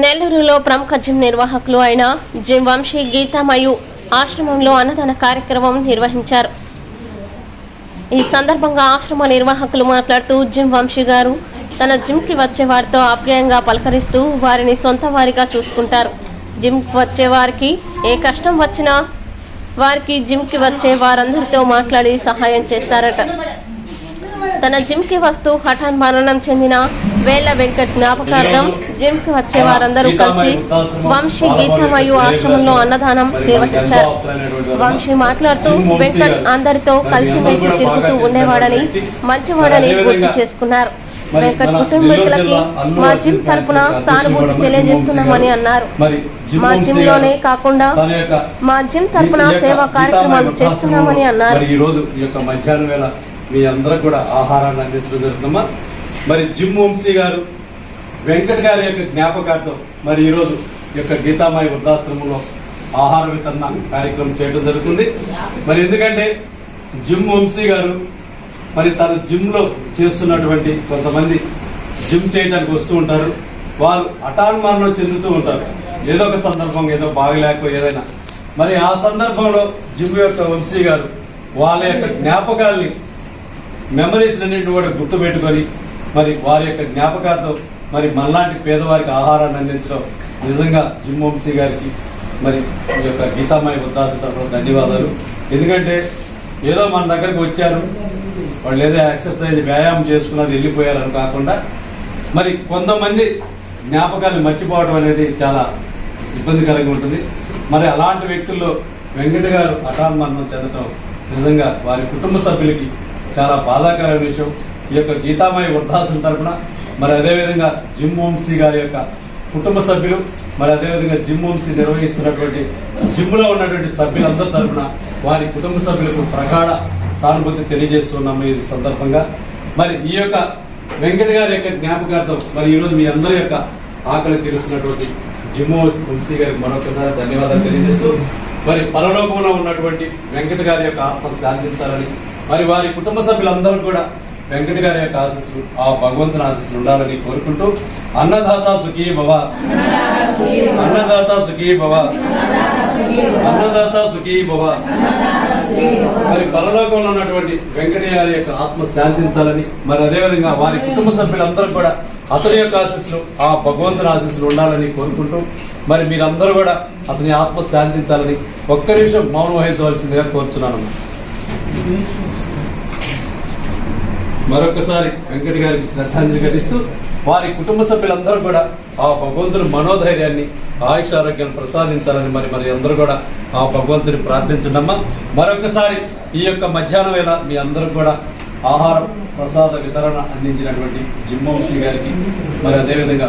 నెల్లూరులో ప్రముఖ జిమ్ నిర్వాహకులు అయిన జిమ్ వంశీ గీతామయు ఆశ్రమంలో అన్నదాన కార్యక్రమం నిర్వహించారు. ఈ సందర్భంగా ఆశ్రమ నిర్వాహకులు మాట్లాడుతూ జిమ్ వంశీ గారు తన జిమ్కి వచ్చే వారితో ఆప్యాయంగా పలకరిస్తూ వారిని సొంత వారిగా చూసుకుంటారు. జిమ్కి వచ్చే వారికి ఏ కష్టం వచ్చినా వారికి జిమ్కి వచ్చే వారందరితో మాట్లాడి సహాయం చేస్తారట. తన జిమ్కి వస్తూ హఠాన్ మరణం చెందిన వేల వెంకట్ జ్ఞాపకార్థం జిమ్కి వచ్చే వారందరూ కలిసి వంశీ గీతమయు ఆశ్రమంలో అన్నదానం నిర్వహించారు. వంశీ మాట్లాడుతూ వెంకట్ అందరితో కలిసిమెలిసి తిరుగుతూ ఉండేవాడని మంచివాడని గుర్తు చేసుకున్నారు. వెంకట్ కుటుంబీకులకి మా జిమ్ తరపున సానుభూతి తెలియజేస్తున్నామని అన్నారు. మా జిమ్లోనే కాకుండా మా జిమ్ తరపున సేవా కార్యక్రమాలు చేస్తున్నామని అన్నారు. మీ అందరూ కూడా ఆహారాన్ని అందించడం జరుగుతుందమ్మా. మరి జిమ్ వంశీ గారు వెంకట్ గారి యొక్క జ్ఞాపకార్థం మరి ఈరోజు ఈ యొక్క గీతామాయి వృద్ధాశ్రమంలో ఆహార వితరణ కార్యక్రమం చేయడం జరుగుతుంది. మరి ఎందుకంటే జిమ్ వంశీ గారు మరి తన జిమ్లో చేస్తున్నటువంటి కొంతమంది జిమ్ చేయడానికి వస్తూ ఉంటారు. వారు అటాన్మానం చెందుతూ ఉంటారు. ఏదో ఒక సందర్భం ఏదో బాగలేక ఏదైనా. మరి ఆ సందర్భంలో జిమ్ యొక్క వంశీ గారు వాళ్ళ యొక్క జ్ఞాపకాల్ని మెమరీస్ అన్నింటిని కూడా గుర్తుపెట్టుకొని మరి వారి యొక్క జ్ఞాపకార్థం మరి మనలాంటి పేదవారికి ఆహారాన్ని అందించడం నిజంగా జిమ్ వంశీ గారికి మరి ఈ యొక్క గీతామాయ ఉద్దాస తరఫున ధన్యవాదాలు. ఎందుకంటే ఏదో మన దగ్గరికి వచ్చారు వాళ్ళు ఏదో ఎక్సర్సైజ్ వ్యాయామం చేసుకున్నారు వెళ్ళిపోయారని కాకుండా మరి కొంతమంది జ్ఞాపకాన్ని మర్చిపోవడం అనేది చాలా ఇబ్బందికరంగా ఉంటుంది. మరి అలాంటి వ్యక్తుల్లో వెంకట గారు హఠాన్ మరణం చెందడం నిజంగా వారి కుటుంబ సభ్యులకి చాలా బాధాకరమైన విషయం. ఈ యొక్క గీతామయ వృద్ధాశ్రమం తరపున మరి అదేవిధంగా జిమ్ వంశీ గారి యొక్క కుటుంబ సభ్యులు మరి అదేవిధంగా జిమ్ వంశీ నిర్వహిస్తున్నటువంటి జిమ్లో ఉన్నటువంటి సభ్యులందరి తరపున వారి కుటుంబ సభ్యులకు ప్రగాఢ సానుభూతి తెలియజేస్తున్నాము ఈ సందర్భంగా. మరి ఈ యొక్క వెంకట గారి యొక్క జ్ఞాపకార్థం మరి ఈరోజు మీ అందరి యొక్క ఆకలి తీరుస్తున్నటువంటి జిమ్ వంశీ గారికి మరొకసారి ధన్యవాదాలు తెలియజేస్తూ మరి పరలోకంలో ఉన్నటువంటి వెంకట గారి యొక్క ఆత్మ శాంతించాలని మరి వారి కుటుంబ సభ్యులందరూ కూడా వెంకట గారి యొక్క ఆశీస్సులు ఆ భగవంతుని ఆశీస్సులు ఉండాలని కోరుకుంటూ అన్నదాత సుఖీ భవ. అన్నదాత సుఖీ భవ. అన్నదాత సుఖీ భవ. మరి పరలోకంలో ఉన్నటువంటి వెంకట గారి యొక్క ఆత్మ శాంతించాలని మరి అదేవిధంగా వారి కుటుంబ సభ్యులందరూ కూడా అతని యొక్క ఆశీస్సులు ఆ భగవంతుని ఆశీస్సులు ఉండాలని కోరుకుంటూ మరి మీరందరూ కూడా అతని ఆత్మ శాంతించాలని ఒక్క నిమిషం మౌనం వహించవలసిందిగా కోరుచున్నాను. మరొకసారి వెంకట గారికి శ్రద్ధాంజలి ఘటిస్తూ వారి కుటుంబ సభ్యులందరూ కూడా ఆ భగవంతుని మనోధైర్యాన్ని ఆయుష్ ఆరోగ్యాన్ని ప్రసాదించాలని మరి మరి అందరూ కూడా ఆ భగవంతుని ప్రార్థించడమ్మా. మరొకసారి ఈ యొక్క మధ్యాహ్నం వేళ మీ అందరూ కూడా ఆహారం ప్రసాద వితరణ అందించినటువంటి జిమ్మవంశీ గారికి మరి అదేవిధంగా